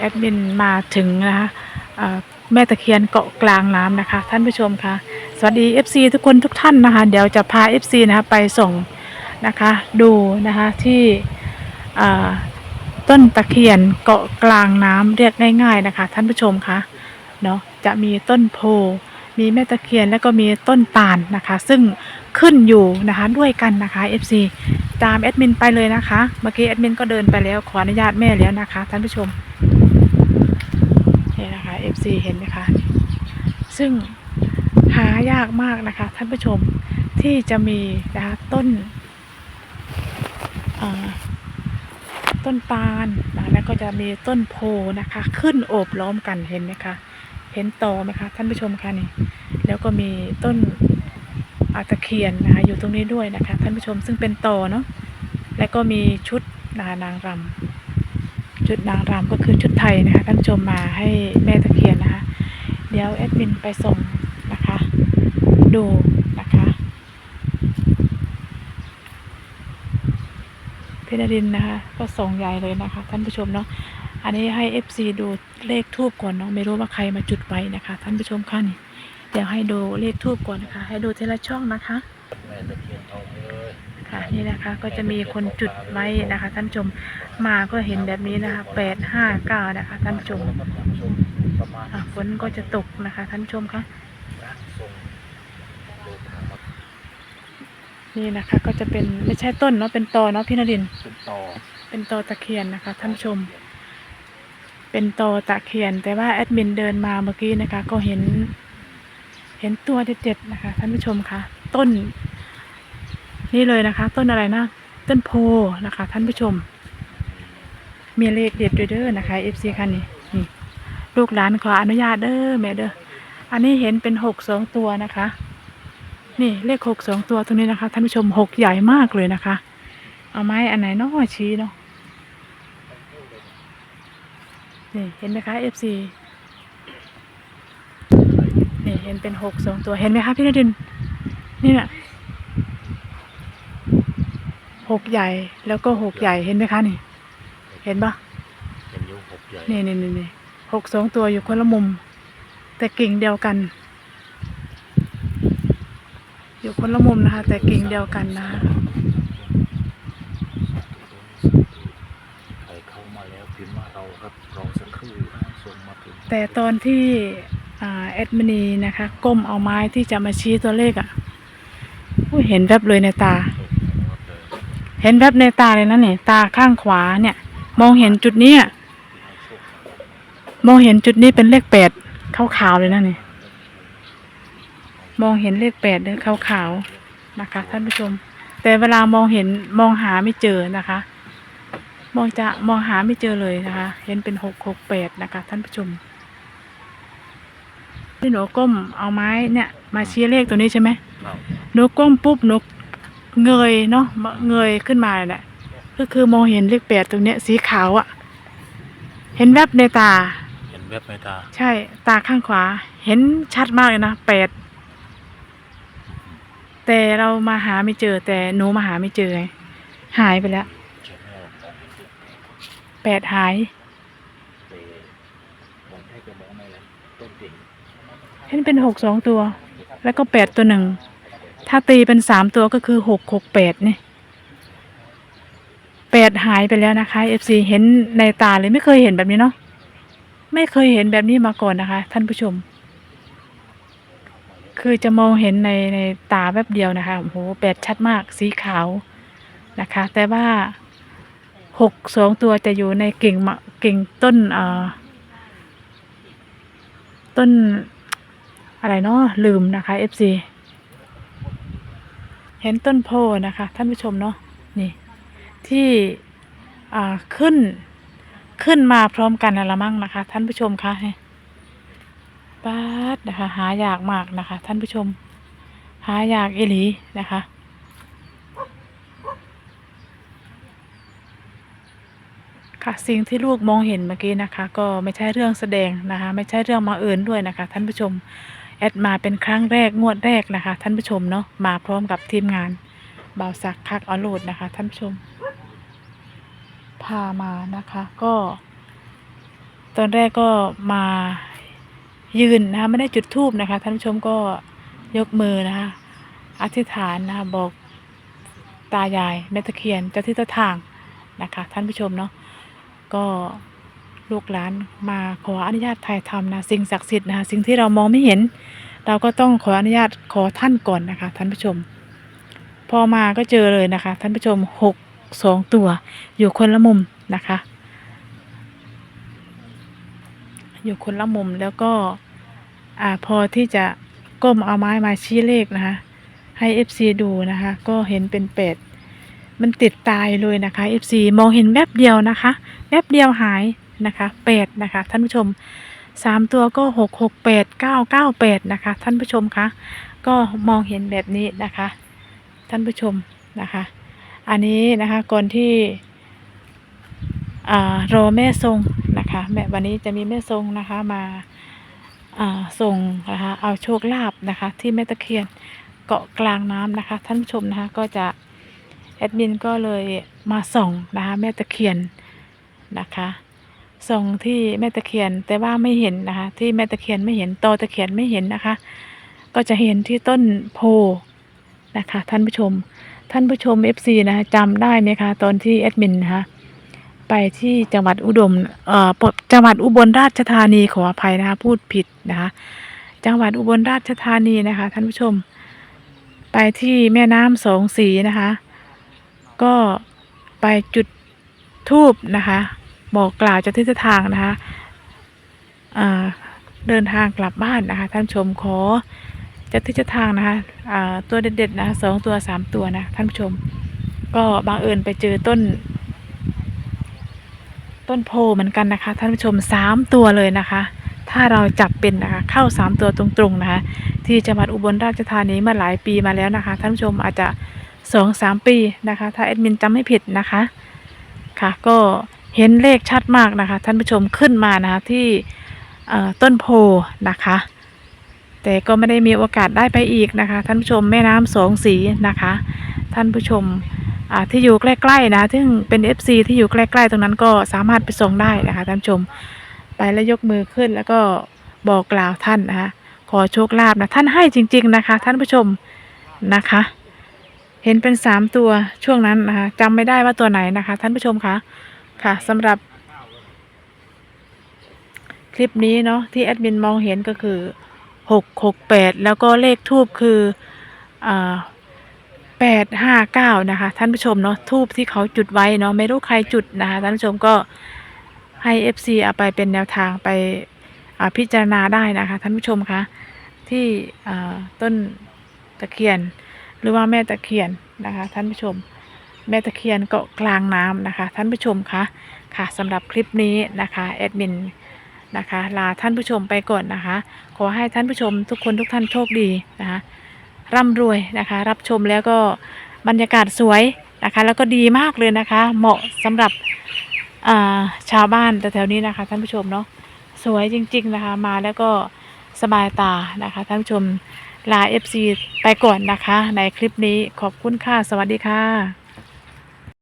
แอดมินมาถึงนะคะแม่ตะเคียนเกาะกลางน้ำนะคะ ท่านผู้ชมคะสวัสดี FC ทุกคนทุกท่านนะคะ เดี๋ยวจะพา FC นะคะไปส่งนะคะดูนะคะที่ต้นตะเคียนเกาะกลางน้ำเรียกง่าย ๆนะคะ ท่านผู้ชมคะเนาะจะมีต้นโพมีแม่ตะเคียนแล้วก็มีต้นตาลนะคะ ซึ่งขึ้นอยู่นะคะด้วยกันนะคะ FC ตามแอดมินไปเลยนะคะ เมื่อกี้แอดมินก็เดินไปแล้วขออนุญาตแม่แล้วนะคะ ท่านผู้ชม FC เห็นไหมคะ ซึ่งหายากมากนะคะ ท่านผู้ชมที่จะมีนะคะต้นต้นตาลนะแล้วก็จะมีต้นโพนะคะ ขึ้นโอบล้อมกันเห็นไหมคะ เห็นตอไหมคะ ท่านผู้ชมคะนี่แล้วก็มีต้นอาตะเคียนนะคะอยู่ตรงนี้ด้วยนะคะ ท่านผู้ชมซึ่งเป็นตอเนาะแล้วก็มีชุดนานางรำ ชุดนางรำก็คือชุดไทยนะคะท่านชมมาให้แม่ตะเคียนนะคะ เดี๋ยวแอดมินไปส่งนะคะ ดูนะคะเพนรินนะคะ ก็ส่งใหญ่เลยนะคะ ท่านผู้ชมเนาะอันนี้ให้ FC ดูเลขทูบก่อนเนาะไม่รู้ว่าใครมาจุดไว้นะคะ ท่านผู้ชมค่ะนี่เดี๋ยวให้ดูเลขทูบก่อนนะคะ ให้ดูทีละช่องนะคะ ค่ะนี่นะคะก็จะมีคนจุดไว้นะคะ ท่านชมมาก็เห็นแบบนี้นะคะแปดห้าเก้านะคะ ท่านชมฝนก็จะตกนะคะ ท่านชมคะร่างทรงเดินทางมานี่นะคะก็จะเป็นไม่ใช่ต้นเนาะเป็นตอเนาะพี่นรินเป็นตอเป็นตอตะเคียนนะคะ ท่านชม เป็นตอตะเคียน แต่ว่าแอดมินเดินมาเมื่อกี้นะคะ ก็เห็น เห็นตัวเด็ดๆนะคะ ท่านผู้ชมคะต้น นี่เลยนะคะ ต้นอะไรนะ ต้นโพนะคะ ท่านผู้ชม มีเลขเด็ดด้วยเด้อนะคะ FC ค่ะนี่นี่ ลูกหลานขออนุญาตเด้อแม่เด้ออันนี้เห็นเป็นหกสองตัวนะคะ นี่เลขหกสองตัวตรงนี้นะคะท่านผู้ชมหกใหญ่มากเลยนะคะ เอาไม้อันไหนนาะชี้เนาะนี่เห็นไหมคะ FC นี่เห็นเป็นหกสองตัวเห็นไหมคะพี่นดินนี่น่ะ หกใหญ่ แล้วก็หกใหญ่เห็นไหมคะนี่ เห็นปะเป็นยุคหกใหญ่นี่นี่นี่นี่หกสองตัวอยู่คนละมุม แต่กิ่งเดียวกัน อยู่คนละมุมนะคะ แต่กิ่งเดียวกันนะคะใครเข้ามาแล้วพิมพ์มาเราครับรอสักครู่ส่งมาถึงแต่ตอนที่อ่าแอดมินีนะคะ ก้มเอาไม้ที่จะมาชี้ตัวเลขอะ่ะอุ๊ยเห็นแวบเลยในตา เห็นแวบในตาเลยนะเนี่ยตาข้างขวาเนี่ย มองเห็นจุดเนี้ยมองเห็นจุดนี้เป็นเลขแปดขาวๆเลยนะเนี่ยมองเห็นเลขแปดเลยขาวๆนะคะ ท่านผู้ชม แต่เวลามองเห็นมองหาไม่เจอนะคะ มองจะมองหาไม่เจอเลยนะคะ เห็นเป็นหกหกแปดนะคะ ท่านผู้ชมที่หนูก้มเอาไม้เนี่ย มาชี้เลขตัวนี้ใช่ไหมครับหนูก้มปุ๊บหนู เงยเนาะเงยขึ้นมาแหละก็คือมองเห็นเลขแปดตรงเนี้ยสีขาวอะ่ะ เห็นแวบในตา เห็นแวบในตา ใช่ ตาข้างขวา เห็นชัดมากเลยนะแปดแต่เรามาหาไม่เจอ แต่หนูมาหาไม่เจอไงหายไปแล้วเขียนไม่ออกมองไม่เห็นแปดหายแต่มองให้จะมองไม่เลยต้นเก่งเห็นเป็นหกสองตัว แล้วก็แปดตัวหนึ่ง ถ้าตีเป็นสามตัวก็คือหกหกแปดนี่แปดหายไปแล้วนะคะเอฟซีเห็นในตาเลยไม่เคยเห็นแบบนี้เนาะไม่เคยเห็นแบบนี้มาก่อนนะคะ ท่านผู้ชม คือจะมองเห็นในในตาแวบเดียวนะคะโอ้โหแปดชัดมากสีขาวนะคะ แต่ว่าหกสองตัวจะอยู่ในกิ่งมะกิ่งต้นเอ่อต้นอะไรเนาะลืมนะคะ FC เห็นต้นโพนะคะ ท่านผู้ชมเนาะนี่ที่อ่าขึ้นขึ้นมาพร้อมกันนั่นละมั้งนะคะ ท่านผู้ชมคะนี่ปาดนะคะ หายากมากนะคะ ท่านผู้ชม หายากอีหลีนะคะค่ะสิ่งที่ลูกมองเห็นเมื่อกี้นะคะ ก็ไม่ใช่เรื่องแสดงนะคะ ไม่ใช่เรื่องมาเอิญด้วยนะคะ ท่านผู้ชม แอดมาเป็นครั้งแรกงวดแรกนะคะ ท่านผู้ชมเนาะมาพร้อมกับทีมงานเบาสักคักออโลดนะคะ ท่านผู้ชม พามานะคะ ก็ ตอนแรกก็มายืนนะคะไม่ได้จุดทูบนะคะ ท่านผู้ชมก็ยกมือนะคะ อธิษฐานนะคะบอกตายายแม่ตะเคียนเจ้าที่เจ้าทางนะคะ ท่านผู้ชมเนาะก็ ลูกหลานมาขออนุญาตถ่ายทำนะสิ่งศักดิ์สิทธิ์นะคะสิ่งที่เรามองไม่เห็น เราก็ต้องขออนุญาตขอท่านก่อนนะคะท่านผู้ชม พอมาก็เจอเลยนะคะ ท่านผู้ชมหกสองตัว อยู่คนละมุมนะคะ อยู่คนละมุมแล้วก็อ่าพอที่จะก้มเอาไม้มาชี้เลขนะคะ ให้ FC ดูนะคะ ก็เห็นเป็นเป็ดมันติดตายเลยนะคะ FC มองเห็นแวบเดียวนะคะแวบเดียวหาย นะคะเป็ดนะคะท่านผู้ชมสามตัวก็หกหกแปดเก้าเก้าแปดนะคะท่านผู้ชมคะก็มองเห็นแบบนี้นะคะ ท่านผู้ชมนะคะ อันนี้นะคะก่อนที่รอแม่ทรงนะคะแม่วันนี้จะมีแม่ทรงนะคะมาส่งนะคะเอาโชคลาภนะคะ ที่แม่ตะเคียนเกาะกลางน้ำนะคะ ท่านผู้ชมนะคะก็จะแอดมินก็เลยมาส่งนะคะแม่ตะเคียนนะคะ ส่องที่แม่ตะเคียนแต่ว่าไม่เห็นนะคะ ที่แม่ตะเคียนไม่เห็นตอตะเคียนไม่เห็นนะคะ ก็จะเห็นที่ต้นโพนะคะ ท่านผู้ชม ท่านผู้ชม FC นะคะจำได้ไหมคะตอนที่แอดมินนะคะไปที่จังหวัดอุดมเอ่อจังหวัดอุบลราชธานีขออภัยนะคะพูดผิดนะคะ จังหวัดอุบลราชธานีนะคะ ท่านผู้ชม ไปที่แม่น้ำสองสีนะคะ ก็ไปจุดทูบนะคะ บอกกล่าวเจะที่เจ้าทางนะคะเดินทางกลับบ้านนะคะ ท่านชมขอเจะที่เจะทางนะคะตัวเด็ดๆนะคะสองตัวสามตัวนะท่านชม ก็บังเอิญไปเจอต้น ต้นโพเหมือนกันนะคะ ท่านผู้ชมสามตัวเลยนะคะ ถ้าเราจับเป็นนะคะเข้าสามตัวตรงๆนะคะ ที่จังหวัดอุบลราชธานีมื่อหลายปีมาแล้วนะคะ ท่านผู้ชมอาจจะสองสามปีนะคะ ถ้าแอดมินจำไม่ผิดนะคะ ค่ะก็ เห็นเลขชัดมากนะคะ ท่านผู้ชมขึ้นมานะคะที่ต้นโพนะคะ แต่ก็ไม่ได้มีโอกาสได้ไปอีกนะคะ ท่านผู้ชมแม่น้ำสองสีนะคะ ท่านผู้ชมที่อยู่ใกล้ๆนะซึ่งเป็น FC ที่อยู่ใกล้ๆตรงนั้นก็สามารถไปส่งได้นะคะท่านผู้ชมไปแล้วยกมือขึ้นแล้วก็บอกกล่าวท่านนะคะขอโชคลาภนะท่านให้จริง ๆนะคะ ท่านผู้ชมนะคะ เห็นเป็นสามตัวช่วงนั้นนะคะจำไม่ได้ว่าตัวไหนนะคะ ท่านผู้ชมคะ ค่ะสำหรับ คลิปนี้เนาะที่แอดมินมองเห็นก็คือหกหกแปดแล้วก็เลขทูบคืออ่าแปดห้าเก้านะคะ ท่านผู้ชมเนาะทูบที่เขาจุดไว้เนาะไม่รู้ใครจุดนะคะ ท่านผู้ชมก็ให้ FC เอาไปเป็นแนวทางไปพิจารณาได้นะคะ ท่านผู้ชมคะที่ต้นตะเคียน หรือว่าแม่ตะเคียนนะคะ ท่านผู้ชม แม่ตะเคียนเกาะกลางน้ำนะคะ ท่านผู้ชมคะค่ะสำหรับคลิปนี้นะคะแอดมินนะคะลาท่านผู้ชมไปก่อนนะคะ ขอให้ท่านผู้ชมทุกคนทุกท่านโชคดีนะคะร่ำรวยนะคะ รับชมแล้วก็บรรยากาศสวยนะคะ แล้วก็ดีมากเลยนะคะ เหมาะสำหรับาชาวบ้านแถวๆนี้นะคะ ท่านผู้ชมเนาะสวยจริง ๆนะคะ มาแล้วก็สบายตานะคะ ท่านผู้ชมลา FC ไปก่อนนะคะ ในคลิปนี้ขอบคุณค่ะ สวัสดีค่ะ